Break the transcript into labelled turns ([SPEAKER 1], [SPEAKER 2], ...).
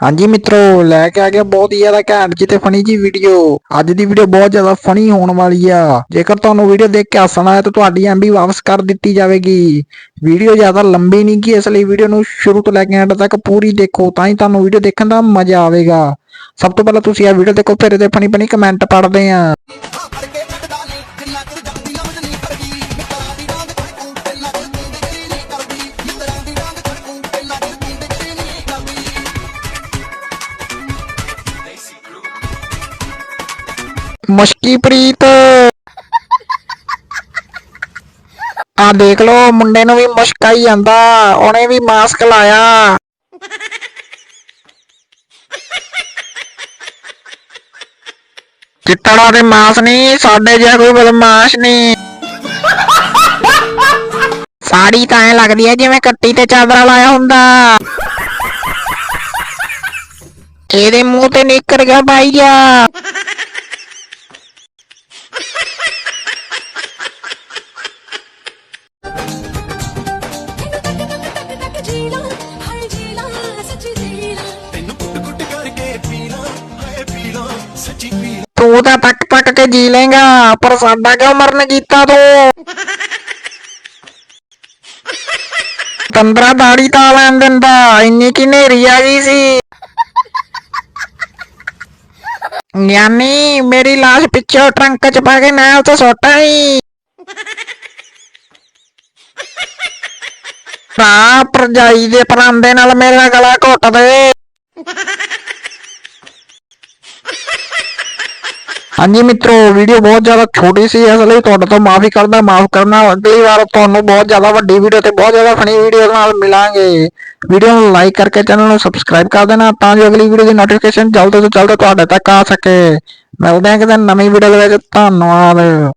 [SPEAKER 1] ਹਾਂਜੀ ਮਿੱਤਰੋ, ਲੈ ਕੇ ਆ ਗਿਆ ਬਹੁਤ ਹੀ ਜ਼ਿਆਦਾ ਘੈਂਟ ਜੀ ਤੇ ਫਨੀ ਜੀ ਵੀਡੀਓ ਅੱਜ ਦੀ ਵੀਡੀਓ ਬਹੁਤ ਜ਼ਿਆਦਾ ਫਨੀ ਹੋਣ ਵਾਲੀ ਆ। ਜੇਕਰ ਤੁਹਾਨੂੰ ਵੀਡੀਓ ਦੇਖ ਕੇ ਹੱਸਣਾ ਆਇਆ ਤਾਂ ਤੁਹਾਡੀ ਐਮਬੀ ਵਾਪਸ ਕਰ ਦਿੱਤੀ ਜਾਵੇਗੀ। ਵੀਡੀਓ ਜ਼ਿਆਦਾ ਲੰਬੀ ਨਹੀਂ ਕੀ ਇਸ ਲਈ ਵੀਡੀਓ ਨੂੰ ਸ਼ੁਰੂ ਤੋਂ ਲੈ ਕੇ ਐਂਡ ਤੱਕ ਪੂਰੀ ਦੇਖੋ, ਤਾਂ ਹੀ ਤੁਹਾਨੂੰ ਵੀਡੀਓ ਦੇਖਣ ਦਾ ਮਜ਼ਾ ਆਵੇਗਾ। ਸਭ ਤੋਂ ਪਹਿਲਾਂ ਤੁਸੀਂ ਇਹ ਵੀਡੀਓ ਦੇਖੋ, ਫਿਰ ਇਹਦੇ ਫਨੀ ਫਨੀ ਕਮੈਂਟ ਪੜ੍ਹਦੇ ਆਂ ਮੁਸ਼ਕੀ ਪ੍ਰੀਤ। ਆ ਦੇਖ ਲੋ ਮੁੰਡੇ ਨੂੰ ਵੀ ਮੁਸ਼ਕ ਆਈ ਜਾਂਦਾ। ਉਹਨੇ ਵੀ ਮਾਸਕ ਲਾਇਆ। ਚਿੱਟੜਾ ਦੇ ਮਾਸ ਨਹੀਂ, ਸਾਡੇ ਜਿਹਾ ਕੋਈ ਬਦਮਾਸ਼ ਨਹੀਂ। ਸਾੜੀ ਤਾਂ ਐ ਲੱਗਦੀ ਹੈ ਜਿਵੇਂ ਕੱਟੀ ਤੇ ਚਾਦਰਾ ਲਾਇਆ ਹੁੰਦਾ। ਇਹਦੇ ਮੂੰਹ ਤੇ ਨਿਕਰ ਗਿਆ ਭਾਈ ਕੇ ਜੀ ਲੇਗਾ ਪਰ ਸਾਡਾ ਕਿਉਂ ਮਰਨ ਕੀਤਾ ਤੂੰ? ਤੰਦਰਾ ਦਾੜੀ ਤਾਂ ਲੈਣ ਦਿੰਦਾ, ਇੰਨੀ ਕੀ ਨੇਰੀ ਆ ਗਈ ਸੀ? ਗਿਆਨੀ, ਮੇਰੀ ਲਾਸ਼ ਪਿੱਛੇ ਟਰੰਕ ਚ ਪਾ ਕੇ ਨਾਲ ਤੇ ਸੁੱਟ ਆਈ ਨਾ ਪਰਜਾਈ ਦੇ ਪਰਾਂਦੇ ਨਾਲ ਮੇਰਾ ਗਲਾ ਘੁੱਟ ਦੇ। ਹਾਂਜੀ ਮਿੱਤਰੋ ਵੀਡੀਓ ਬਹੁਤ ਜ਼ਿਆਦਾ ਛੋਟੀ ਸੀ, ਇਸ ਲਈ ਤੁਹਾਡੇ ਤੋਂ ਮਾਫੀ ਕਰਦਾ, ਮਾਫ ਕਰਨਾ। ਅਗਲੀ ਵਾਰ ਤੁਹਾਨੂੰ ਬਹੁਤ ਜ਼ਿਆਦਾ ਵੱਡੀ ਵੀਡੀਓ ਤੇ ਬਹੁਤ ਜ਼ਿਆਦਾ ਫਨੀ ਵੀਡੀਓ ਨਾਲ ਮਿਲਾਂਗੇ। ਵੀਡੀਓ ਨੂੰ ਲਾਈਕ ਕਰਕੇ ਚੈਨਲ ਨੂੰ ਸਬਸਕ੍ਰਾਈਬ ਕਰ ਦੇਣਾ, ਤਾਂ ਜੋ ਅਗਲੀ ਵੀਡੀਓ ਦੀ ਨੋਟੀਫਿਕੇਸ਼ਨ ਜਲਦ ਤੋਂ ਜਲਦ ਤੁਹਾਡੇ ਤੱਕ ਆ ਸਕੇ। ਮਿਲਦੇ ਹਾਂ ਕਿਤੇ ਨਵੀਂ ਵੀਡੀਓ ਦੇ ਵਿੱਚ। ਧੰਨਵਾਦ।